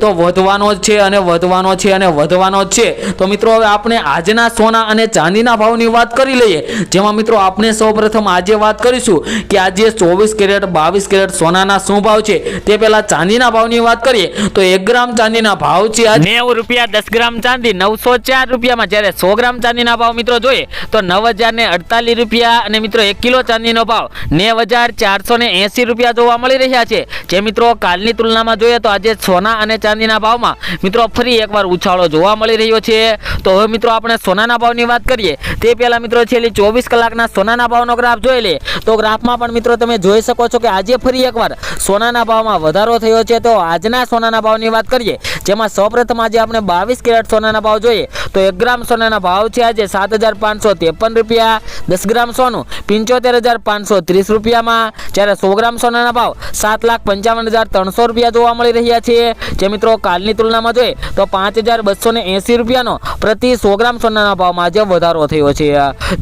તો વધવાનો જ છે અને વધવાનો છે અને વધવાનો જ છે. તો મિત્રો, હવે આપણે આજના સોના અને ચાંદીના ભાવની વાત કરી લઈએ. જેમાં મિત્રો, આપણે સૌપ્રથમ આજે વાત કરીશું કે આજે ચોવીસ કેરેટ, બાવીસ કેરેટ સોનાના શું ભાવ છે? તે પહેલાં ચાંદીના ભાવની વાત કરીએ. તો એક ગ્રામ ચાંદીના ભાવ છે નેવું રૂપિયા દસ ગ્રામ ચાંદી, નવસો ચાર રૂપિયામાં જ્યારે સો ગ્રામ ચાંદીના ભાવ મિત્રો જોઈએ, તો નવ હજાર ને અડતાલીસ રૂપિયા અને મિત્રો, એક કિલો ચાંદીનો ભાવ નેવ હજાર ચારસો ને એંસી રૂપિયા જોવા મળી રહ્યા છે. જે મિત્રો, કાલની તુલનામાં જોઈએ તો આજે સોના અને ચાંદીના ભાવમાં મિત્રો ફરી એકવાર ઉછાળો જોવા મળી રહ્યો છે. તો હવે મિત્રો આપણે સોનાના ભાવની વાત કરીએ, તે પહેલા મિત્રો છેલ્લી ચોવીસ કલાકના સોનાના ભાવનો ગ્રાફ જોઈ લે. તો ગ્રાફમાં પણ મિત્રો તમે જોઈ શકો છો કે આજે ફરી એકવાર સોનાના ભાવમાં વધારો થયો છે. તો આજના સોનાના ભાવની વાત કરીએ, જેમાં સૌપ્રથમ આજે આપણે બાવીસ કેરેટ સોનાના ભાવ જોઈએ. તો એક ગ્રામ સોનાના ભાવ છે આજે સાત હજાર પાંચસો ત્રેપન રૂપિયા, દસ ગ્રામ સોનું પંચોતેર હજાર પાંચસો ત્રીસ રૂપિયામાં. જ્યારે સો ગ્રામ સોનાના ભાવ સાત લાખ પંચાવન હજાર ત્રણસો રૂપિયા જોવા મળી રહ્યા છે. જે મિત્રો કાલની તુલનામાં જોઈએ તો પાંચ હજાર બસો ને એંસી રૂપિયાનો પ્રતિ સો ગ્રામ સોનાના ભાવમાં આજે વધારો થયો છે.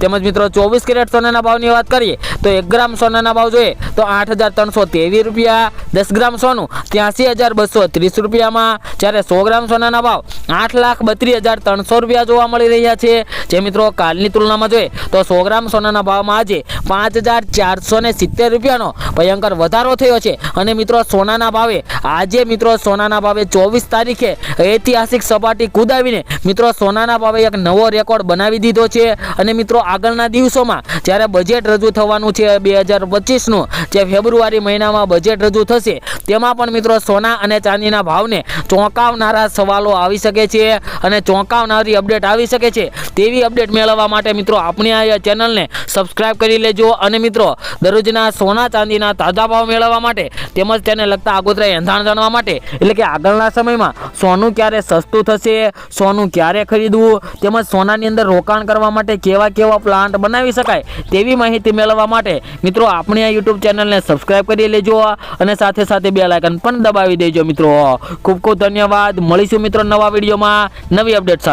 તેમજ મિત્રો ચોવીસ કેરેટ સોનાના ભાવની વાત કરીએ તો એક ગ્રામ સોનાના ભાવ જોઈએ તો આઠ હજાર ત્રણસો ત્રેવીસ રૂપિયા, દસ ગ્રામ સોનું ત્યાંસી હજાર બસો ત્રીસ રૂપિયામાં. જ્યારે સો ગ્રામ સોનાના ભાવ આઠ લાખ બત્રીસ હજાર ત્રણસો રૂપિયા જોવા મળી રહ્યા છે. જે મિત્રો કાલની તુલનામાં જોઈએ તો સો ગ્રામ સોનાના ભાવમાં આજે પાંચ હજાર ચારસો સિત્તેર રૂપિયાનો ભયંકર વધારો થયો છે. અને મિત્રો સોનાના ભાવે આજે મિત્રો સોનાના ભાવે ચોવીસ તારીખે ઐતિહાસિક સપાટી કુદાવીને મિત્રો સોનાના ભાવે એક નવો રેકોર્ડ બનાવી દીધો છે. અને મિત્રો આગળના દિવસોમાં જ્યારે બજેટ રજૂ થવાનું છે બે હજાર પચીસનું, જે ફેબ્રુઆરી મહિનામાં બજેટ રજૂ થશે, તેમાં પણ મિત્રો સોના અને ચાંદીના ભાવને ચોંકાવનારા સવાલો આવી શકે છે અને ચોંકાવનારી અપડેટ આવી શકે છે. તેવી અપડેટ મેળવવા માટે મિત્રો આપણી આ ચેનલને સબસ્ક્રાઈબ કરી લેજો અને મિત્રો દરરોજના સોના ચાંદીના તાજા ભાવ મેળવવા માટે તેમજ તેને લગતા આગોતરા એંધાણ જાણવા માટે, એટલે કે આગળના સમયમાં સોનું ક્યારે સસ્તું થશે, સોનું ક્યારે ખરીદવું, તેમજ સોનાની અંદર રોકાણ કરવા માટે કેવા કેવા પ્લાન્ટ બનાવી શકાય તેવી માહિતી મેળવવા માટે મિત્રો આપણી આ યુટ્યુબ ચેનલને સબસ્ક્રાઇબ કરી લેજો અને સાથે સાથે બે લાઇકન પણ દબાવી દેજો મિત્રો. ખૂબ ખૂબ ધન્યવાદ. મળીશું મિત્રો નવા વિડીયોમાં. નવી અપડેટ